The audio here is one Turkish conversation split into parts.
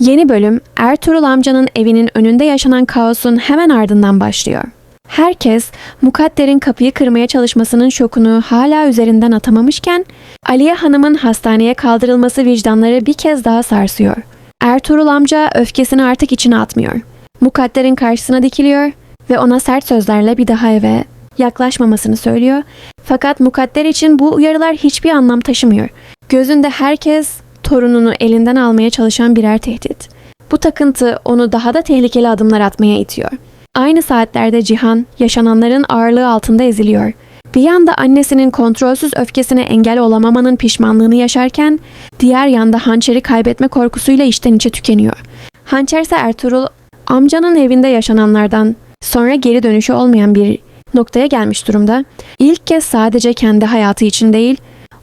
Yeni bölüm Ertuğrul amcanın evinin önünde yaşanan kaosun hemen ardından başlıyor. Herkes Mukadder'in kapıyı kırmaya çalışmasının şokunu hala üzerinden atamamışken Aliye Hanım'ın hastaneye kaldırılması vicdanları bir kez daha sarsıyor. Ertuğrul amca öfkesini artık içine atmıyor. Mukadder'in karşısına dikiliyor ve ona sert sözlerle bir daha eve yaklaşmamasını söylüyor. Fakat Mukadder için bu uyarılar hiçbir anlam taşımıyor. Gözünde herkes torununu elinden almaya çalışan birer tehdit. Bu takıntı onu daha da tehlikeli adımlar atmaya itiyor. Aynı saatlerde Cihan yaşananların ağırlığı altında eziliyor. Bir yanda annesinin kontrolsüz öfkesine engel olamamanın pişmanlığını yaşarken diğer yanda hançeri kaybetme korkusuyla içten içe tükeniyor. Hançer ise Ertuğrul amcanın evinde yaşananlardan sonra geri dönüşü olmayan bir noktaya gelmiş durumda. İlk kez sadece kendi hayatı için değil,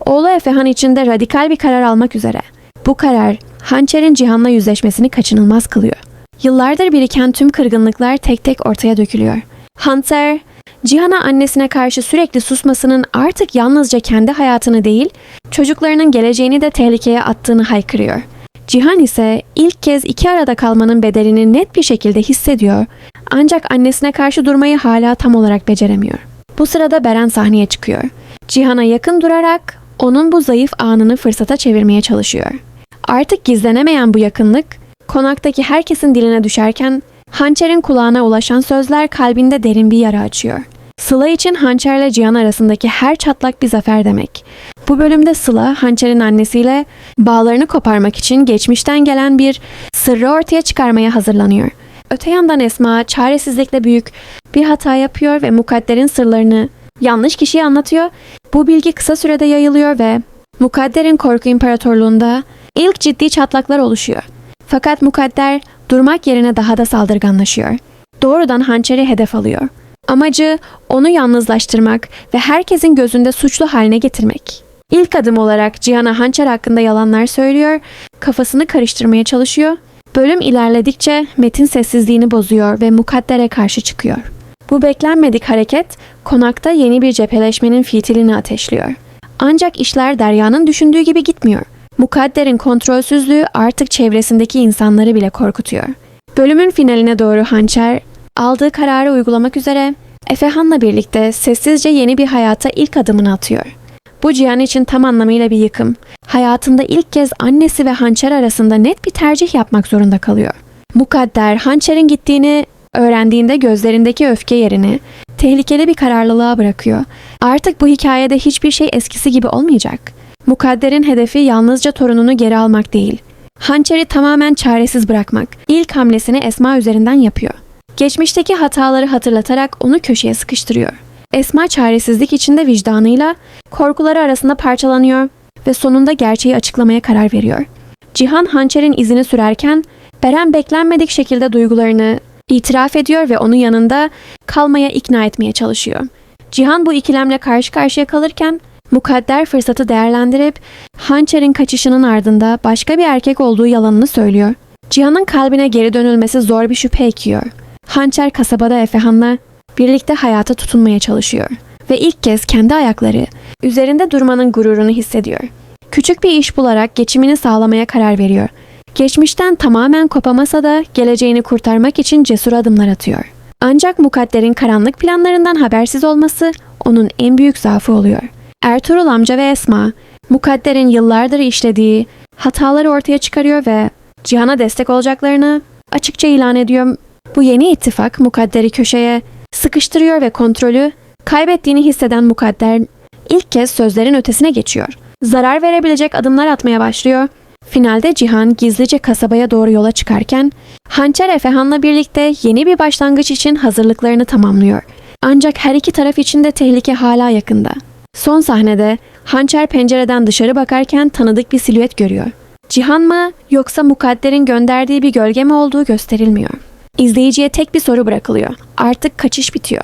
oğlu Efehan için de radikal bir karar almak üzere. Bu karar Hançer'in Cihan'la yüzleşmesini kaçınılmaz kılıyor. Yıllardır biriken tüm kırgınlıklar tek tek ortaya dökülüyor. Hunter, Cihan'a annesine karşı sürekli susmasının artık yalnızca kendi hayatını değil, çocuklarının geleceğini de tehlikeye attığını haykırıyor. Cihan ise ilk kez iki arada kalmanın bedelini net bir şekilde hissediyor ancak annesine karşı durmayı hala tam olarak beceremiyor. Bu sırada Beren sahneye çıkıyor. Cihan'a yakın durarak onun bu zayıf anını fırsata çevirmeye çalışıyor. Artık gizlenemeyen bu yakınlık konaktaki herkesin diline düşerken Hançer'in kulağına ulaşan sözler kalbinde derin bir yara açıyor. Sıla için Hançer'le Cihan arasındaki her çatlak bir zafer demek. Bu bölümde Sıla, Hançer'in annesiyle bağlarını koparmak için geçmişten gelen bir sırrı ortaya çıkarmaya hazırlanıyor. Öte yandan Esma çaresizlikle büyük bir hata yapıyor ve Mukadder'in sırlarını yanlış kişiye anlatıyor. Bu bilgi kısa sürede yayılıyor ve Mukadder'in korku imparatorluğunda ilk ciddi çatlaklar oluşuyor. Fakat Mukadder durmak yerine daha da saldırganlaşıyor. Doğrudan hançeri hedef alıyor. Amacı onu yalnızlaştırmak ve herkesin gözünde suçlu haline getirmek. İlk adım olarak Cihan'a hançer hakkında yalanlar söylüyor, kafasını karıştırmaya çalışıyor. Bölüm ilerledikçe Metin sessizliğini bozuyor ve Mukadder'e karşı çıkıyor. Bu beklenmedik hareket konakta yeni bir cepheleşmenin fitilini ateşliyor. Ancak işler Derya'nın düşündüğü gibi gitmiyor. Mukadder'in kontrolsüzlüğü artık çevresindeki insanları bile korkutuyor. Bölümün finaline doğru Hançer aldığı kararı uygulamak üzere Efehan'la birlikte sessizce yeni bir hayata ilk adımını atıyor. Bu Cihan için tam anlamıyla bir yıkım. Hayatında ilk kez annesi ve Hançer arasında net bir tercih yapmak zorunda kalıyor. Mukadder Hançer'in gittiğini öğrendiğinde gözlerindeki öfke yerini tehlikeli bir kararlılığa bırakıyor. Artık bu hikayede hiçbir şey eskisi gibi olmayacak. Mukadder'in hedefi yalnızca torununu geri almak değil. Hançer'i tamamen çaresiz bırakmak. İlk hamlesini Esma üzerinden yapıyor. Geçmişteki hataları hatırlatarak onu köşeye sıkıştırıyor. Esma çaresizlik içinde vicdanıyla korkuları arasında parçalanıyor ve sonunda gerçeği açıklamaya karar veriyor. Cihan hançerin izini sürerken Beren beklenmedik şekilde duygularını itiraf ediyor ve onu yanında kalmaya ikna etmeye çalışıyor. Cihan bu ikilemle karşı karşıya kalırken Mukadder fırsatı değerlendirip Hançer'in kaçışının ardında başka bir erkek olduğu yalanını söylüyor. Cihan'ın kalbine geri dönülmesi zor bir şüphe ekiyor. Hançer kasabada Efehan'la birlikte hayata tutunmaya çalışıyor ve ilk kez kendi ayakları üzerinde durmanın gururunu hissediyor. Küçük bir iş bularak geçimini sağlamaya karar veriyor. Geçmişten tamamen kopamasa da geleceğini kurtarmak için cesur adımlar atıyor. Ancak Mukadder'in karanlık planlarından habersiz olması onun en büyük zaafı oluyor. Ertuğrul amca ve Esma, Mukadder'in yıllardır işlediği hataları ortaya çıkarıyor ve Cihan'a destek olacaklarını açıkça ilan ediyor. Bu yeni ittifak Mukadder'i köşeye sıkıştırıyor ve kontrolü kaybettiğini hisseden Mukadder ilk kez sözlerin ötesine geçiyor. Zarar verebilecek adımlar atmaya başlıyor. Finalde Cihan gizlice kasabaya doğru yola çıkarken Hançer Efehan'la birlikte yeni bir başlangıç için hazırlıklarını tamamlıyor. Ancak her iki taraf için de tehlike hala yakında. Son sahnede Hançer pencereden dışarı bakarken tanıdık bir silüet görüyor. Cihan mı yoksa Mukadder'in gönderdiği bir gölge mi olduğu gösterilmiyor. İzleyiciye tek bir soru bırakılıyor. Artık kaçış bitiyor.